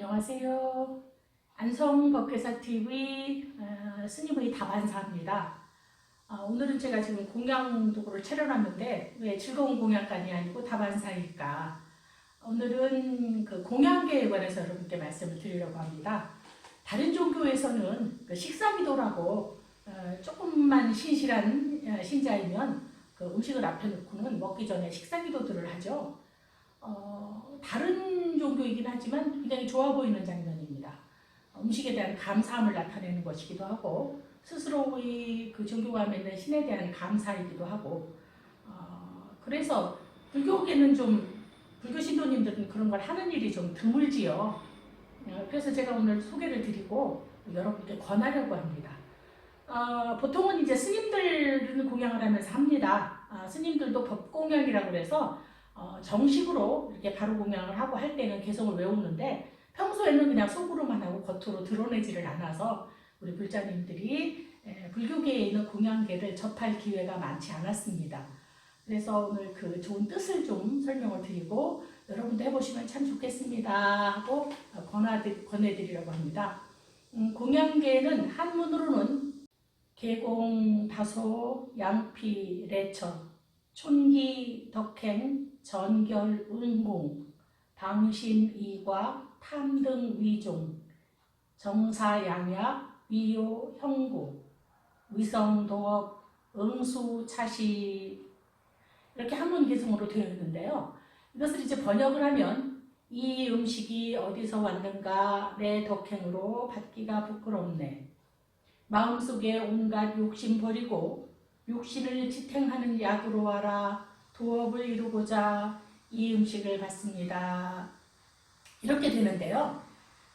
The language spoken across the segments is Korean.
안녕하세요. 안성 법회사 TV 어, 스님의 다반사입니다. 어, 오늘은 제가 지금 공양 도구를 차려놨는데 왜 즐거운 공양간이 아니고 다반사일까? 오늘은 그 공양계에 관해서 여러분께 말씀을 드리려고 합니다. 다른 종교에서는 그 식사기도라고 어, 조금만 신실한 어, 신자이면 그 음식을 앞에 놓고는 먹기 전에 식사기도들을 하죠. 어, 다른 종교이긴 하지만 굉장히 좋아 보이는 장면입니다. 음식에 대한 감사함을 나타내는 것이기도 하고 스스로의 그 종교가 맺는 신에 대한 감사이기도 하고 어, 그래서 불교계는 좀 불교 신도님들은 그런 걸 하는 일이 좀 드물지요. 어, 그래서 제가 오늘 소개를 드리고 여러분께 권하려고 합니다. 어, 보통은 이제 스님들은 공양을 하면서 합니다. 아, 스님들도 법공양이라고 그래서 어, 정식으로 이렇게 바로 공양을 하고 할 때는 개성을 외우는데 평소에는 그냥 속으로만 하고 겉으로 드러내지를 않아서 우리 불자님들이 에, 불교계에 있는 공양계를 접할 기회가 많지 않았습니다. 그래서 오늘 그 좋은 뜻을 좀 설명을 드리고 여러분도 해보시면 참 좋겠습니다 하고 권하드, 권해드리려고 합니다. 음, 공양계는 한문으로는 계공, 다소, 양피, 레처, 촌기, 덕행, 전결, 은공, 방신, 이과, 탐등, 위종, 정사, 양약, 위요, 형구, 위성, 도업, 응수, 차시 이렇게 한문 개성으로 되어 있는데요. 이것을 이제 번역을 하면 이 음식이 어디서 왔는가 내 덕행으로 받기가 부끄럽네. 마음속에 온갖 욕심 버리고 육신을 지탱하는 약으로 와라. 도업을 이루고자 이 음식을 받습니다. 이렇게 되는데요.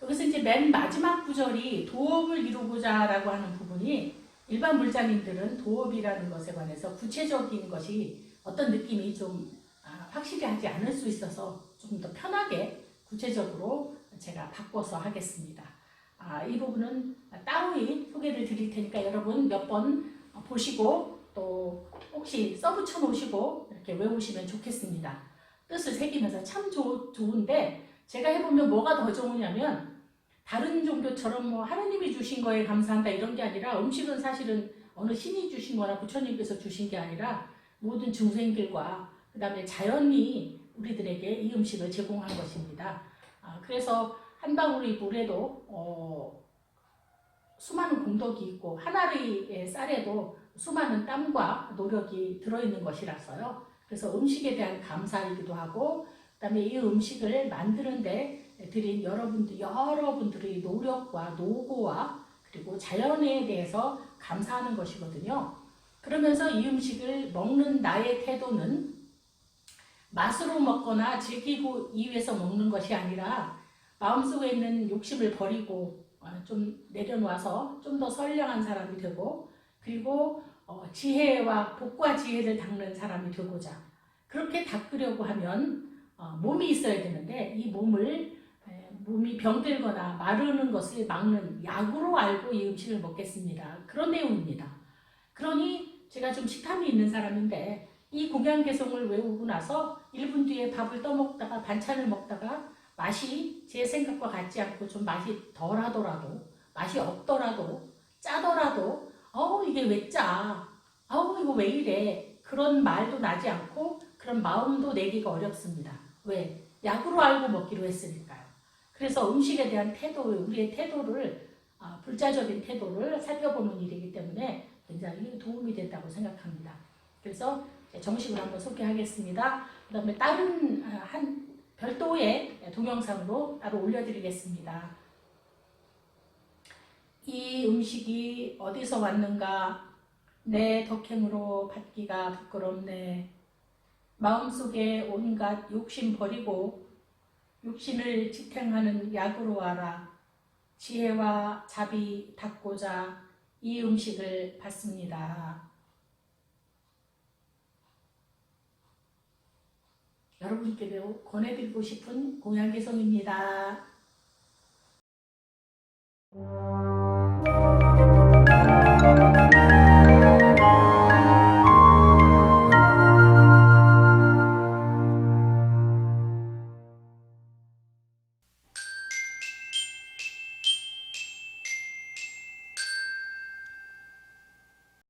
여기서 이제 맨 마지막 구절이 도업을 이루고자 라고 하는 부분이 일반 물자님들은 도업이라는 것에 관해서 구체적인 것이 어떤 느낌이 좀 아, 확실히 하지 않을 수 있어서 조금 더 편하게 구체적으로 제가 바꿔서 하겠습니다. 아, 이 부분은 따로이 소개를 드릴 테니까 여러분 몇 번 보시고 또 혹시 써붙여 놓으시고 이렇게 외우시면 좋겠습니다. 뜻을 새기면서 참 좋, 좋은데 제가 해보면 뭐가 더 좋으냐면 다른 종교처럼 뭐 하나님이 주신 거에 감사한다 이런 게 아니라 음식은 사실은 어느 신이 주신 거나 부처님께서 주신 게 아니라 모든 중생들과 그 다음에 자연이 우리들에게 이 음식을 제공한 것입니다. 아, 그래서 한 방울의 물에도 어, 수많은 공덕이 있고 한 알의 쌀에도 수많은 땀과 노력이 들어있는 것이라서요. 그래서 음식에 대한 감사이기도 하고 그다음에 이 음식을 만드는데 드린 여러분들 여러분들의 노력과 노고와 그리고 자연에 대해서 감사하는 것이거든요. 그러면서 이 음식을 먹는 나의 태도는 맛으로 먹거나 즐기고 이위해서 먹는 것이 아니라 마음속에 있는 욕심을 버리고 좀 내려놓아서 좀 더 선량한 사람이 되고 그리고 어, 지혜와 복과 지혜를 닦는 사람이 되고자 그렇게 닦으려고 하면 어, 몸이 있어야 되는데 이 몸을 에, 몸이 병들거나 마르는 것을 막는 약으로 알고 이 음식을 먹겠습니다. 그런 내용입니다. 그러니 제가 좀 식탐이 있는 사람인데 이 공양 개성을 외우고 나서 1분 뒤에 밥을 떠먹다가 반찬을 먹다가 맛이 제 생각과 같지 않고 좀 맛이 덜 하더라도 맛이 없더라도 짜더라도 어 이게 왜 짜? 아우 이거 왜 이래? 그런 말도 나지 않고 그런 마음도 내기가 어렵습니다. 왜? 약으로 알고 먹기로 했으니까요. 그래서 음식에 대한 태도, 우리의 태도를 아, 불자적인 태도를 살펴보는 일이기 때문에 굉장히 도움이 된다고 생각합니다. 그래서 정식으로 한번 소개하겠습니다. 그 다음에 다른 아, 한 별도의 동영상으로 따로 올려드리겠습니다. 이 음식이 어디서 왔는가 내 덕행으로 받기가 부끄럽네. 마음속에 온갖 욕심 버리고 육신을 지탱하는 약으로 와라. 지혜와 자비 닦고자 이 음식을 받습니다. 여러분께 배우 권해드리고 싶은 공양개성입니다.